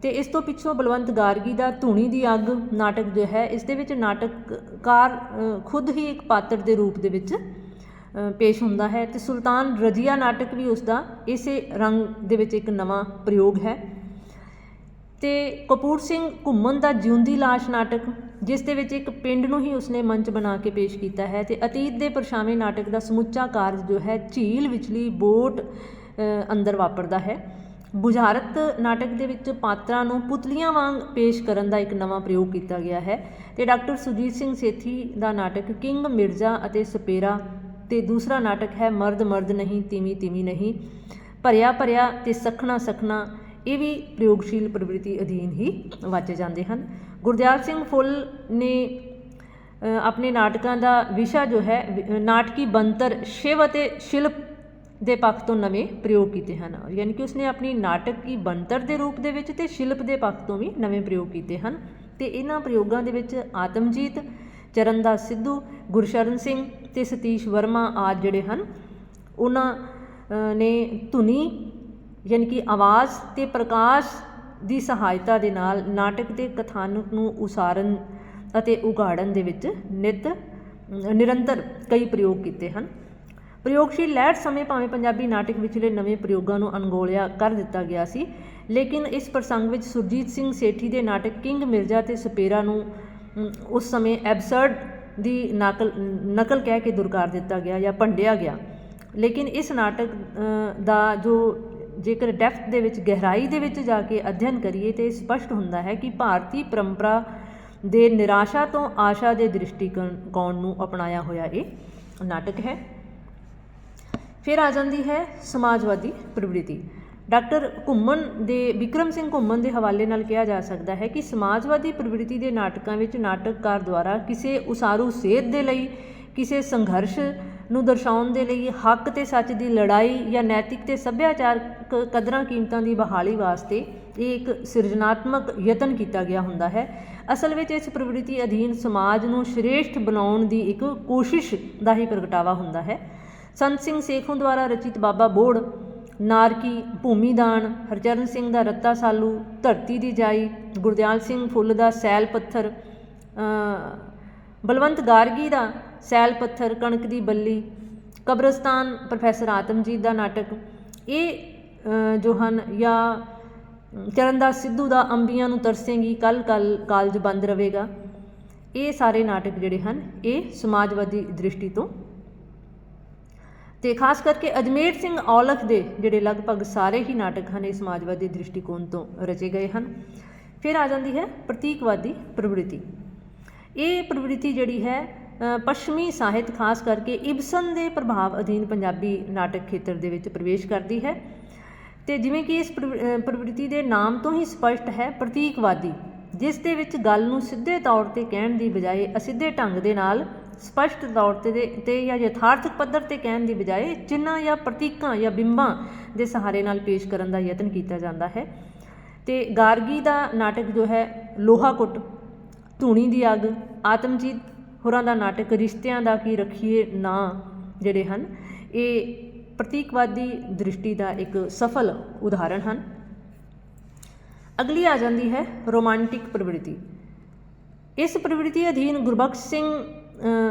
ਤੇ ਇਸ ਤੋਂ ਪਿੱਛੋਂ ਬਲਵੰਤ ਗਾਰਗੀ ਦਾ ਧੂਣੀ ਦੀ ਅੱਗ ਨਾਟਕ ਜੋ ਹੈ, ਇਸ ਦੇ ਵਿੱਚ ਨਾਟਕਕਾਰ ਖੁਦ ਹੀ ਇੱਕ ਪਾਤਰ ਦੇ ਰੂਪ ਦੇ ਵਿੱਚ ਪੇਸ਼ ਹੁੰਦਾ ਹੈ ਤੇ ਸੁਲਤਾਨ ਰਜੀਆ ਨਾਟਕ ਵੀ ਉਸ ਦਾ ਇਸੇ ਰੰਗ ਦੇ ਵਿੱਚ ਇੱਕ ਨਵਾਂ ਪ੍ਰਯੋਗ ਹੈ। ਤੇ ਕਪੂਰ ਸਿੰਘ ਘੁੰਮਣ ਦਾ ਜਿਉਂਦੀ ਲਾਸ਼ ਨਾਟਕ, ਜਿਸ ਦੇ ਵਿੱਚ ਇੱਕ ਪਿੰਡ ਨੂੰ ਹੀ ਉਸਨੇ ਮੰਚ ਬਣਾ ਕੇ ਪੇਸ਼ ਕੀਤਾ ਹੈ ਤੇ ਅਤੀਤ ਦੇ ਪਰਛਾਵੇਂ ਨਾਟਕ ਦਾ ਸਮੁੱਚਾ ਕਾਰਜ ਜੋ ਹੈ ਝੀਲ ਵਿਚਲੀ ਬੋਟ ਅੰਦਰ ਵਾਪਰਦਾ ਹੈ। ਬੁਝਾਰਤ ਨਾਟਕ ਦੇ ਵਿੱਚ ਪਾਤਰਾਂ ਨੂੰ ਪੁਤਲੀਆਂ ਵਾਂਗ ਪੇਸ਼ ਕਰਨ ਦਾ ਇੱਕ ਨਵਾਂ ਪ੍ਰਯੋਗ ਕੀਤਾ ਗਿਆ ਹੈ ਤੇ ਡਾਕਟਰ ਸੁਜੀਤ ਸਿੰਘ ਸੇਠੀ ਦਾ ਨਾਟਕ ਕਿੰਗ ਮਿਰਜ਼ਾ ਅਤੇ ਸਪੇਰਾ ਤੇ ਦੂਸਰਾ ਨਾਟਕ ਹੈ ਮਰਦ ਮਰਦ ਨਹੀਂ, ਤੀਵੀਂ ਤੀਵੀਂ ਨਹੀਂ। ਭਰਿਆ ਭਰਿਆ ਤੇ ਸਖਣਾ ਸਖਣਾ, ਇਹ ਵੀ ਪ੍ਰਯੋਗਸ਼ੀਲ ਪ੍ਰਵਿਰਤੀ ਅਧੀਨ ਹੀ ਵਾਚੇ ਜਾਂਦੇ ਹਨ। ਗੁਰਦਿਆਲ ਸਿੰਘ ਫੁੱਲ ਨੇ ਆਪਣੇ ਨਾਟਕਾਂ ਦਾ ਵਿਸ਼ਾ ਜੋ ਹੈ ਨਾਟਕੀ ਬੰਤਰ ਸ਼ਿਵ ਅਤੇ ਸ਼ਿਲਪ ਦੇ ਪੱਖ ਤੋਂ ਨਵੇਂ ਪ੍ਰਯੋਗ ਕੀਤੇ ਹਨ। ਯਾਨੀ ਕਿ ਉਸਨੇ ਆਪਣੀ ਨਾਟਕੀ ਬੰਤਰ ਦੇ ਰੂਪ ਦੇ ਵਿੱਚ ਤੇ ਸ਼ਿਲਪ ਦੇ ਪੱਖ ਤੋਂ ਵੀ ਨਵੇਂ ਪ੍ਰਯੋਗ ਕੀਤੇ ਹਨ। ਤੇ ਇਹਨਾਂ ਪ੍ਰਯੋਗਾਂ ਦੇ ਵਿੱਚ ਆਤਮਜੀਤ ਚਰਨਦਾਸ ਸਿੱਧੂ, ਗੁਰਸ਼ਰਨ ਸਿੰਘ ਤੇ ਸਤੀਸ਼ ਵਰਮਾ ਆਦਿ ਜਿਹੜੇ ਹਨ, ਉਹਨਾਂ ਨੇ ਧੁਨੀ ਯਾਨੀ ਕਿ ਆਵਾਜ਼ ਤੇ ਪ੍ਰਕਾਸ਼ ਦੀ ਸਹਾਇਤਾ ਦੇ ਨਾਲ ਨਾਟਕ ਦੇ ਕਥਾਨਕ ਨੂੰ ਉਸਾਰਨ ਅਤੇ ਉਘਾੜਨ ਦੇ ਵਿੱਚ ਨਿਤ ਨਿਰੰਤਰ ਕਈ ਪ੍ਰਯੋਗ ਕੀਤੇ ਹਨ। ਪ੍ਰਯੋਗਸ਼ੀਲ ਲਹਿਰ ਸਮੇਂ ਭਾਵੇਂ ਪੰਜਾਬੀ ਨਾਟਕ ਵਿਚਲੇ ਨਵੇਂ ਪ੍ਰਯੋਗਾਂ ਨੂੰ ਅਣਗੋਲਿਆ ਕਰ ਦਿੱਤਾ ਗਿਆ ਸੀ, ਲੇਕਿਨ ਇਸ ਪ੍ਰਸੰਗ ਵਿੱਚ ਸੁਰਜੀਤ ਸਿੰਘ ਸੇਠੀ ਦੇ ਨਾਟਕ ਕਿੰਗ ਮਿਰਜ਼ਾ ਤੇ ਸਪੇਰਾ ਨੂੰ ਉਸ ਸਮੇਂ ਐਬਸਰਡ ਦੀ ਨਕਲ ਨਕਲ ਕਹਿ ਕੇ ਦੁਰਕਾਰ ਦਿੱਤਾ ਗਿਆ ਜਾਂ ਭੰਡਿਆ ਗਿਆ। ਲੇਕਿਨ ਇਸ ਨਾਟਕ ਦਾ ਜੋ ਜੇਕਰ ਡੈਫਥ ਦੇ ਵਿੱਚ, ਗਹਿਰਾਈ ਦੇ ਵਿੱਚ ਜਾ ਕੇ ਅਧਿਐਨ ਕਰੀਏ ਤੇ ਇਹ ਸਪਸ਼ਟ ਹੁੰਦਾ ਹੈ ਕਿ ਭਾਰਤੀ ਪਰੰਪਰਾ ਦੇ ਨਿਰਾਸ਼ਾ ਤੋਂ ਆਸ਼ਾ ਦੇ ਦ੍ਰਿਸ਼ਟੀਕੋਣ ਨੂੰ ਅਪਣਾਇਆ ਹੋਇਆ ਇਹ ਨਾਟਕ ਹੈ। ਫਿਰ ਆ ਜਾਂਦੀ ਹੈ ਸਮਾਜਵਾਦੀ ਪ੍ਰਵਿਰਤੀ। ਡਾਕਟਰ ਘੁੰਮਣ ਦੇ, ਵਿਕਰਮ ਸਿੰਘ ਘੁੰਮਣ ਦੇ ਹਵਾਲੇ ਨਾਲ ਕਿਹਾ ਜਾ ਸਕਦਾ ਹੈ ਕਿ ਸਮਾਜਵਾਦੀ ਪ੍ਰਵਿਰਤੀ ਦੇ ਨਾਟਕਾਂ ਵਿੱਚ ਨਾਟਕਕਾਰ ਦੁਆਰਾ ਕਿਸੇ ਉਸਾਰੂ ਸੇਧ ਦੇ ਲਈ, ਕਿਸੇ ਸੰਘਰਸ਼ ਨੂੰ ਦਰਸਾਉਣ ਦੇ ਲਈ ਹੱਕ ਤੇ ਸੱਚ ਦੀ ਲੜਾਈ ਜਾਂ ਨੈਤਿਕ ਤੇ ਸੱਭਿਆਚਾਰਕ ਕਦਰਾਂ ਕੀਮਤਾਂ ਦੀ ਬਹਾਲੀ ਵਾਸਤੇ ਇਹ ਇੱਕ ਸਿਰਜਣਾਤਮਕ ਯਤਨ ਕੀਤਾ ਗਿਆ ਹੁੰਦਾ ਹੈ। ਅਸਲ ਵਿੱਚ ਇਸ ਪ੍ਰਵਿਰਤੀ ਅਧੀਨ ਸਮਾਜ ਨੂੰ ਸ਼੍ਰੇਸ਼ਟ ਬਣਾਉਣ ਦੀ ਇੱਕ ਕੋਸ਼ਿਸ਼ ਦਾ ਹੀ ਪ੍ਰਗਟਾਵਾ ਹੁੰਦਾ ਹੈ। ਸੰਤ ਸਿੰਘ ਸੇਖੋਂ ਦੁਆਰਾ ਰਚਿਤ ਬਾਬਾ ਬੋੜ ਨਾਰਕੀ, ਭੂਮੀਦਾਨ, ਹਰਚਰਨ ਸਿੰਘ ਦਾ ਰੱਤਾ ਸਾਲੂ, ਧਰਤੀ ਦੀ ਜਾਈ, ਗੁਰਦਿਆਲ ਸਿੰਘ ਫੁੱਲ ਦਾ ਸੈਲ ਪੱਥਰ ਬਲਵੰਤ ਗਾਰਗੀ ਦਾ ਸੈਲ ਪੱਥਰ, ਕਣਕ ਦੀ ਬੱਲੀ, ਕਬਰਸਤਾਨ ਪ੍ਰੋਫੈਸਰ ਆਤਮਜੀਤ ਦਾ ਨਾਟਕ, ਇਹ ਜੋ ਹਨ ਜਾਂ ਚਰਨਦਾਸ ਸਿੱਧੂ ਦਾ ਅੰਬੀਆਂ ਨੂੰ ਤਰਸੇਂਗੀ ਕੱਲ ਕੱਲ ਕਾਲਜ ਬੰਦ ਰਹੇਗਾ, ਇਹ ਸਾਰੇ ਨਾਟਕ ਜਿਹੜੇ ਹਨ, ਇਹ ਸਮਾਜਵਾਦੀ ਦ੍ਰਿਸ਼ਟੀ ਤੋਂ ਤੇ ਖਾਸ ਕਰਕੇ ਅਜਮੇਰ ਸਿੰਘ ਔਲਖ ਦੇ ਜਿਹੜੇ ਲਗਭਗ ਸਾਰੇ ਹੀ ਨਾਟਕ ਹਨ, ਇਹ ਸਮਾਜਵਾਦੀ ਦ੍ਰਿਸ਼ਟੀਕੋਣ ਤੋਂ ਰਚੇ ਗਏ ਹਨ। ਫਿਰ ਆ ਜਾਂਦੀ ਹੈ ਪ੍ਰਤੀਕਵਾਦੀ ਪ੍ਰਵਿਰਤੀ। ਇਹ ਪ੍ਰਵਿਰਤੀ ਜਿਹੜੀ ਹੈ ਪੱਛਮੀ ਸਾਹਿਤ, ਖਾਸ ਕਰਕੇ ਇਬਸਨ ਦੇ ਪ੍ਰਭਾਵ ਅਧੀਨ ਪੰਜਾਬੀ ਨਾਟਕ ਖੇਤਰ ਦੇ ਵਿੱਚ ਪ੍ਰਵੇਸ਼ ਕਰਦੀ ਹੈ। ਤੇ ਜਿਵੇਂ ਕਿ ਇਸ ਪ੍ਰਵ- ਪ੍ਰਵਿਰਤੀ ਦੇ ਨਾਮ ਤੋਂ ਹੀ ਸਪਸ਼ਟ ਹੈ ਪ੍ਰਤੀਕਵਾਦੀ, ਜਿਸ ਦੇ ਵਿੱਚ ਗੱਲ ਨੂੰ ਸਿੱਧੇ ਤੌਰ ਤੇ ਕਹਿਣ ਦੀ ਬਜਾਏ ਅਸਿੱਧੇ ਢੰਗ ਦੇ ਨਾਲ ਸਪਸ਼ਟ ਤੌਰ ਤੇ ਦੇ- ਤੇ ਜਾਂ ਯਥਾਰਥਕ ਪੱਧਰ ਤੇ ਕਹਿਣ ਦੀ ਬਜਾਏ ਚਿੰਨਾਂ ਜਾਂ ਪ੍ਰਤੀਕਾਂ ਜਾਂ ਬਿੰਬਾਂ ਦੇ ਸਹਾਰੇ ਨਾਲ ਪੇਸ਼ ਕਰਨ ਦਾ ਯਤਨ ਕੀਤਾ ਜਾਂਦਾ ਹੈ। ਤੇ ਗਾਰਗੀ ਦਾ ਨਾਟਕ ਜੋ ਹੈ ਲੋਹਾ ਕੁੱਟ ਧੂਣੀ ਦੀ ਅੱਗ, ਆਤਮਜੀਤ ਹੋਰਾਂ ਦਾ ਨਾਟਕ, ਰਿਸ਼ਤਿਆਂ ਦਾ ਕੀ ਰੱਖੀਏ ਨਾਂ ਜਿਹੜੇ ਹਨ, ਇਹ ਪ੍ਰਤੀਕਵਾਦੀ ਦ੍ਰਿਸ਼ਟੀ ਦਾ ਇੱਕ ਸਫਲ ਉਦਾਹਰਣ ਹਨ। ਅਗਲੀ ਆ ਜਾਂਦੀ ਹੈ ਰੋਮਾਂਟਿਕ ਪ੍ਰਵਿਰਤੀ। ਇਸ ਪ੍ਰਵਿਰਤੀ ਅਧੀਨ ਗੁਰਬਖਸ਼ ਸਿੰਘ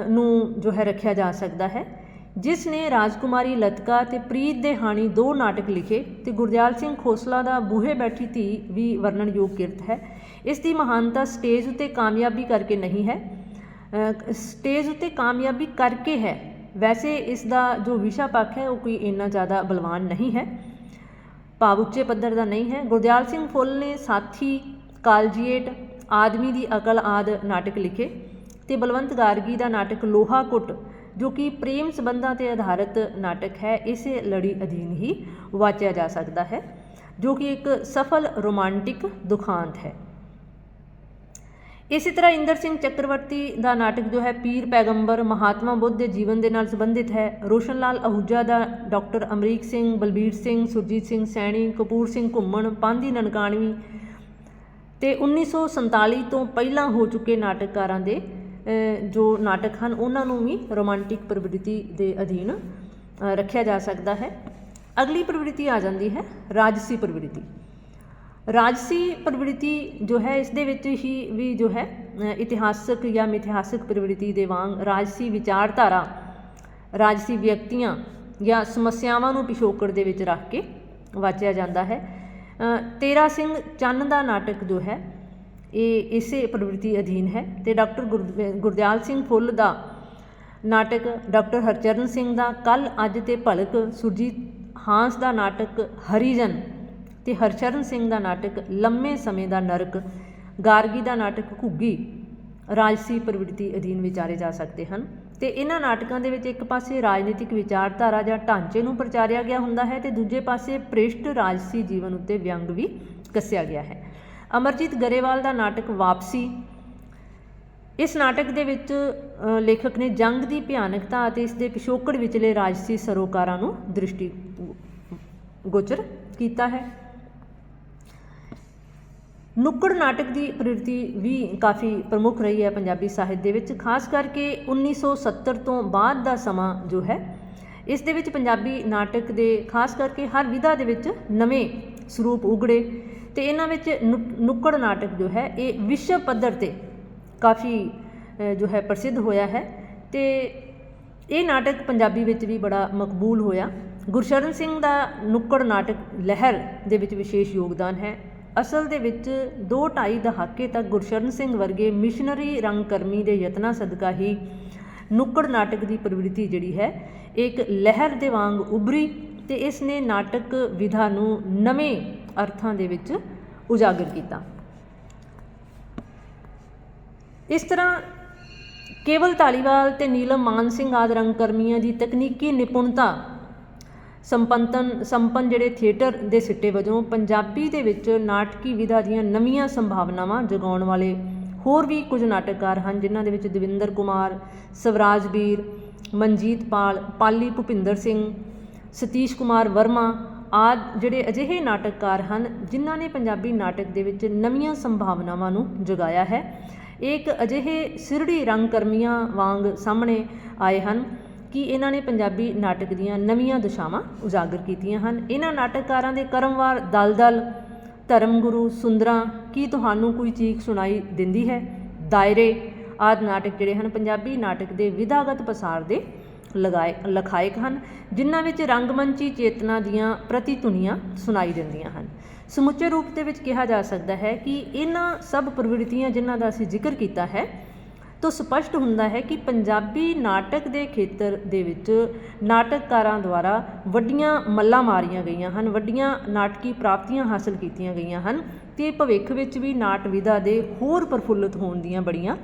ਨੂੰ ਜੋ ਹੈ ਰੱਖਿਆ ਜਾ ਸਕਦਾ ਹੈ, ਜਿਸ ਨੇ ਰਾਜਕੁਮਾਰੀ ਲਤਕਾ ਤੇ ਪ੍ਰੀਤ ਦੇ ਹਾਣੀ ਦੋ ਨਾਟਕ ਲਿਖੇ ਤੇ ਗੁਰਦਿਆਲ ਸਿੰਘ ਖੋਸਲਾ ਦਾ ਬੂਹੇ ਬੈਠੀ ਧੀ ਵੀ ਵਰਣਨਯੋਗ ਕਿਰਤ ਹੈ। ਇਸ ਦੀ ਮਹਾਨਤਾ ਸਟੇਜ ਉਤੇ ਕਾਮਯਾਬੀ ਕਰਕੇ ਨਹੀਂ ਹੈ। ਸਟੇਜ ਉਤੇ ਕਾਮਯਾਬੀ ਕਰਕੇ ਹੈ। ਵੈਸੇ ਇਸ ਦਾ ਜੋ ਵਿਸ਼ਾ ਪੱਖ ਹੈ, ਉਹ ਕੋਈ ਇੰਨਾ ਜ਼ਿਆਦਾ ਬਲਵਾਨ ਨਹੀਂ ਹੈ। ਭਾਵ ਉੱਚੇ ਪੱਧਰ ਦਾ ਨਹੀਂ ਹੈ। ਗੁਰਦਿਆਲ ਸਿੰਘ ਫੁੱਲ ਨੇ ਸਾਥੀ, ਕਾਲਜੀਏਟ, ਆਦਮੀ ਦੀ ਅਕਲ ਆਦ ਨਾਟਕ ਲਿਖੇ। ਤੇ ਬਲਵੰਤ ਗਾਰਗੀ ਦਾ ਨਾਟਕ ਲੋਹਾ ਕੁੱਟ, ਜੋ ਕਿ ਪ੍ਰੇਮ ਸੰਬੰਧਾਂ ਤੇ ਆਧਾਰਿਤ ਨਾਟਕ ਹੈ, ਇਸੇ ਲੜੀ ਅਧੀਨ ਹੀ ਵਾਚਿਆ ਜਾ ਸਕਦਾ ਹੈ, ਜੋ ਕਿ ਇੱਕ ਸਫਲ ਰੋਮਾਂਟਿਕ ਦੁਖਾਂਤ ਹੈ। ਇਸੇ ਤਰ੍ਹਾਂ ਇੰਦਰ ਸਿੰਘ ਚੱਕਰਵਰਤੀ ਦਾ ਨਾਟਕ ਜੋ ਹੈ, ਪੀਰ ਪੈਗੰਬਰ ਮਹਾਤਮਾ ਬੁੱਧ ਦੇ ਜੀਵਨ ਦੇ ਨਾਲ ਸੰਬੰਧਿਤ ਹੈ। ਰੋਸ਼ਨ ਲਾਲ ਅਹੂਜਾ ਦਾ ਡਾਕਟਰ ਅਮਰੀਕ ਸਿੰਘ, ਬਲਬੀਰ ਸਿੰਘ, ਸੁਰਜੀਤ ਸਿੰਘ ਸੈਣੀ, ਕਪੂਰ ਸਿੰਘ ਘੁੰਮਣ ਪਾਂਦੀ ਨਨਕਾਣਵੀ ਤੇ 1947 ਤੋਂ ਪਹਿਲਾਂ ਹੋ ਚੁੱਕੇ ਨਾਟਕਕਾਰਾਂ ਦੇ ਜੋ ਨਾਟਕ ਹਨ, ਉਹਨਾਂ ਨੂੰ ਵੀ ਰੋਮਾਂਟਿਕ ਪ੍ਰਵਿਰਤੀ ਦੇ ਅਧੀਨ ਰੱਖਿਆ ਜਾ ਸਕਦਾ ਹੈ। ਅਗਲੀ ਪ੍ਰਵਿਰਤੀ ਆ ਜਾਂਦੀ ਹੈ, ਰਾਜਸੀ ਪ੍ਰਵਿਰਤੀ। ਰਾਜਸੀ ਪ੍ਰਵਿਰਤੀ ਜੋ ਹੈ, ਇਸ ਦੇ ਵਿੱਚ ਹੀ ਵੀ ਜੋ ਹੈ ਇਤਿਹਾਸਕ ਜਾਂ ਮਿਥਿਹਾਸਕ ਪ੍ਰਵਿਰਤੀ ਦੇ ਵਾਂਗ ਰਾਜਸੀ ਵਿਚਾਰਧਾਰਾ, ਰਾਜਸੀ ਵਿਅਕਤੀਆਂ ਜਾਂ ਸਮੱਸਿਆਵਾਂ ਨੂੰ ਪਿਛੋਕੜ ਦੇ ਵਿੱਚ ਰੱਖ ਕੇ ਵਾਚਿਆ ਜਾਂਦਾ ਹੈ। ਤੇਰਾ ਸਿੰਘ ਚੰਨ ਦਾ ਨਾਟਕ ਜੋ ਹੈ ਇਹ ਇਸੇ ਪ੍ਰਵਿਰਤੀ ਅਧੀਨ ਹੈ ਤੇ ਡਾਕਟਰ ਗੁਰ- ਗੁਰਦਿਆਲ ਸਿੰਘ ਫੁੱਲ ਦਾ ਨਾਟਕ ਡਾਕਟਰ ਹਰਚਰਨ ਸਿੰਘ ਦਾ ਕੱਲ ਅੱਜ ਤੇ ਭਲਕ ਸੁਰਜੀਤ ਹਾਂਸ ਦਾ ਨਾਟਕ ਹਰੀਜਨ ਤੇ ਹਰਚਰਨ ਸਿੰਘ ਦਾ ਨਾਟਕ ਲੰਮੇ ਸਮੇਂ ਦਾ ਨਰਕ, ਗਾਰਗੀ ਦਾ ਨਾਟਕ ਘੁੱਗੀ ਰਾਜਸੀ ਪ੍ਰਵਿਰਤੀ ਅਧੀਨ ਵਿਚਾਰੇ ਜਾ ਸਕਦੇ ਹਨ ਤੇ ਇਹਨਾਂ ਨਾਟਕਾਂ ਦੇ ਵਿੱਚ ਇੱਕ ਪਾਸੇ ਰਾਜਨੀਤਿਕ ਵਿਚਾਰਧਾਰਾ ਜਾਂ ਢਾਂਚੇ ਨੂੰ ਪ੍ਰਚਾਰਿਆ ਗਿਆ ਹੁੰਦਾ ਹੈ ਤੇ ਦੂਜੇ ਪਾਸੇ ਪ੍ਰਿਸ਼ਟ ਰਾਜਸੀ ਜੀਵਨ ਉੱਤੇ ਵਿਅੰਗ ਵੀ ਕੱਸਿਆ ਗਿਆ ਹੈ। ਅਮਰਜੀਤ ਗਰੇਵਾਲ ਦਾ ਨਾਟਕ ਵਾਪਸੀ। ਇਸ ਨਾਟਕ ਦੇ ਵਿੱਚ ਲੇਖਕ ਨੇ ਜੰਗ ਦੀ ਭਿਆਨਕਤਾ ਅਤੇ ਇਸ ਦੇ ਪਿਛੋਕੜ ਵਿਚਲੇ ਰਾਜਸੀ ਸਰੋਕਾਰਾਂ ਨੂੰ ਦ੍ਰਿਸ਼ਟੀ ਗੋਚਰ ਕੀਤਾ ਹੈ। ਨੁੱਕੜ ਨਾਟਕ ਦੀ ਪ੍ਰਵਿਰਤੀ ਵੀ ਕਾਫੀ ਪ੍ਰਮੁੱਖ ਰਹੀ ਹੈ ਪੰਜਾਬੀ ਸਾਹਿਤ ਦੇ ਵਿੱਚ, ਖਾਸ ਕਰਕੇ 1970 ਤੋਂ ਬਾਅਦ ਦਾ ਸਮਾਂ ਜੋ ਹੈ। ਇਸ ਦੇ ਵਿੱਚ ਪੰਜਾਬੀ ਨਾਟਕ ਦੇ, ਖਾਸ ਕਰਕੇ ਹਰ ਵਿਧਾ ਦੇ ਵਿੱਚ ਨਵੇਂ ਸਰੂਪ ਉਗੜੇ। ਤੇ ਇਹਨਾਂ ਵਿੱਚ ਨੁ- ਨੁੱਕੜ ਨਾਟਕ ਜੋ ਹੈ, ਇਹ ਵਿਸ਼ਵ ਪੱਧਰ ਤੇ ਕਾਫੀ ਜੋ ਹੈ ਪ੍ਰਸਿੱਧ ਹੋਇਆ ਹੈ ਤੇ ਇਹ ਨਾਟਕ ਪੰਜਾਬੀ ਵਿੱਚ ਵੀ ਬੜਾ ਮਕਬੂਲ ਹੋਇਆ। ਗੁਰਸ਼ਰਨ ਸਿੰਘ ਦਾ ਨੁੱਕੜ ਨਾਟਕ ਲਹਿਰ ਦੇ ਵਿੱਚ ਵਿਸ਼ੇਸ਼ ਯੋਗਦਾਨ ਹੈ। ਅਸਲ ਦੇ ਵਿੱਚ 2.5 ਦਹਾਕੇ ਤੱਕ ਗੁਰਸ਼ਰਨ ਸਿੰਘ ਵਰਗੇ ਮਿਸ਼ਨਰੀ ਰੰਗਕਰਮੀ ਦੇ ਯਤਨਾਂ ਸਦਕਾ ਹੀ ਨੁੱਕੜ ਨਾਟਕ ਦੀ ਪ੍ਰਵਿਰਤੀ ਜਿਹੜੀ ਹੈ ਇੱਕ ਲਹਿਰ ਦੇ ਵਾਂਗ ਉਭਰੀ ਤੇ ਇਸ ਨੇ ਨਾਟਕ ਵਿਧਾ ਨੂੰ ਨਵੇਂ ਅਰਥਾਂ ਦੇ ਵਿੱਚ ਉਜਾਗਰ ਕੀਤਾ। ਇਸ ਤਰ੍ਹਾਂ ਕੇਵਲ ਧਾਲੀਵਾਲ ਤੇ ਨੀਲਮ ਮਾਨ ਸਿੰਘ ਆਦਿ ਰੰਗਕਰਮੀਆਂ ਦੀ ਤਕਨੀਕੀ ਨਿਪੁੰਨਤਾ ਸੰਪੰਤਨ, ਸੰਪਨ ਜਿਹੜੇ ਥੀਏਟਰ ਦੇ ਸਿੱਟੇ ਵਜੋਂ ਪੰਜਾਬੀ ਦੇ ਵਿੱਚ ਨਾਟਕੀ ਵਿਧਾ ਦੀਆਂ ਨਵੀਆਂ ਸੰਭਾਵਨਾਵਾਂ ਜਗਾਉਣ ਵਾਲੇ ਹੋਰ ਵੀ ਕੁਝ ਨਾਟਕਕਾਰ ਹਨ, ਜਿਨ੍ਹਾਂ ਦੇ ਵਿੱਚ ਦਵਿੰਦਰ ਕੁਮਾਰ, ਸਵਰਾਜ ਵੀਰ, ਮਨਜੀਤ ਪਾਲ, ਪਾਲੀ ਭੁਪਿੰਦਰ ਸਿੰਘ, ਸਤੀਸ਼ ਕੁਮਾਰ ਵਰਮਾ ਆਦਿ ਜਿਹੜੇ ਅਜਿਹੇ ਨਾਟਕਕਾਰ ਹਨ, ਜਿਨ੍ਹਾਂ ਨੇ ਪੰਜਾਬੀ ਨਾਟਕ ਦੇ ਵਿੱਚ ਨਵੀਆਂ ਸੰਭਾਵਨਾਵਾਂ ਨੂੰ ਜਗਾਇਆ ਹੈ। ਇਹ ਇੱਕ ਅਜਿਹੇ ਸਿਰੜੀ ਰੰਗਕਰਮੀਆਂ ਵਾਂਗ ਸਾਹਮਣੇ ਆਏ ਹਨ ਕਿ ਇਹਨਾਂ ਨੇ ਪੰਜਾਬੀ ਨਾਟਕ ਦੀਆਂ ਨਵੀਆਂ ਦਿਸ਼ਾਵਾਂ ਉਜਾਗਰ ਕੀਤੀਆਂ ਹਨ। ਇਹਨਾਂ ਨਾਟਕਕਾਰਾਂ ਦੇ ਕਰਮਵਾਰ ਦਲਦਲ, ਧਰਮਗੁਰੂ ਸੁੰਦਰਾਂ, ਕੀ ਤੁਹਾਨੂੰ ਕੋਈ ਚੀਖ ਸੁਣਾਈ ਦਿੰਦੀ ਹੈ? ਦਾਇਰੇ ਆਦਿ ਨਾਟਕ ਜਿਹੜੇ ਹਨ, ਪੰਜਾਬੀ ਨਾਟਕ ਦੇ ਵਿਧਾਗਤ ਪਸਾਰ ਦੇ ਲਗਾਏ, ਲਖਾਇਕ ਹਨ, ਜਿਨ੍ਹਾਂ ਵਿੱਚ ਰੰਗਮੰਚੀ ਚੇਤਨਾ ਦੀਆਂ ਪ੍ਰਤੀਧੁਨੀਆਂ ਸੁਣਾਈ ਦਿੰਦੀਆਂ ਹਨ। ਸਮੁੱਚੇ ਰੂਪ ਦੇ ਵਿੱਚ ਕਿਹਾ ਜਾ ਸਕਦਾ ਹੈ ਕਿ ਇਹਨਾਂ ਸਭ ਪ੍ਰਵਿਰਤੀਆਂ ਜਿਨ੍ਹਾਂ ਦਾ ਅਸੀਂ ਜ਼ਿਕਰ ਕੀਤਾ ਹੈ, ਤੋਂ ਸਪਸ਼ਟ ਹੁੰਦਾ ਹੈ ਕਿ ਪੰਜਾਬੀ ਨਾਟਕ ਦੇ ਖੇਤਰ ਦੇ ਵਿੱਚ ਨਾਟਕਕਾਰਾਂ ਦੁਆਰਾ ਵੱਡੀਆਂ ਮੱਲਾਂ ਮਾਰੀਆਂ ਗਈਆਂ ਹਨ, ਵੱਡੀਆਂ ਨਾਟਕੀ ਪ੍ਰਾਪਤੀਆਂ ਹਾਸਲ ਕੀਤੀਆਂ ਗਈਆਂ ਹਨ, ਤੇ ਭਵਿੱਖ ਵਿੱਚ ਵੀ ਨਾਟ ਵਿਧਾ ਦੇ ਹੋਰ ਪ੍ਰਫੁੱਲਤ ਹੋਣ ਦੀਆਂ ਬੜੀਆਂ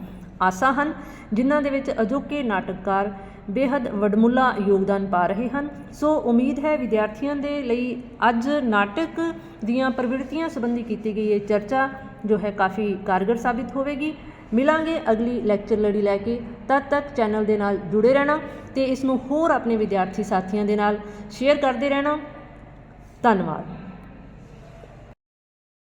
ਆਸਾਂ ਹਨ, ਜਿਨ੍ਹਾਂ ਦੇ ਵਿੱਚ ਅਜੋਕੇ ਨਾਟਕਕਾਰ ਬੇਹੱਦ ਵਡਮੁੱਲਾ ਯੋਗਦਾਨ ਪਾ ਰਹੇ ਹਨ। ਸੋ ਉਮੀਦ ਹੈ ਵਿਦਿਆਰਥੀਆਂ ਦੇ ਲਈ ਅੱਜ ਨਾਟਕ ਦੀਆਂ ਪ੍ਰਵਿਰਤੀਆਂ ਸੰਬੰਧੀ ਕੀਤੀ ਗਈ ਇਹ ਚਰਚਾ ਜੋ ਹੈ ਕਾਫੀ ਕਾਰਗਰ ਸਾਬਿਤ ਹੋਵੇਗੀ। ਮਿਲਾਂਗੇ ਅਗਲੀ ਲੈਕਚਰ ਲੜੀ ਲੈ ਕੇ। ਤਦ ਤੱਕ ਚੈਨਲ ਦੇ ਨਾਲ ਜੁੜੇ ਰਹਿਣਾ ਤੇ ਇਸ ਨੂੰ ਹੋਰ ਆਪਣੇ ਵਿਦਿਆਰਥੀ ਸਾਥੀਆਂ ਦੇ ਨਾਲ ਸ਼ੇਅਰ ਕਰਦੇ ਰਹਿਣਾ। ਧੰਨਵਾਦ।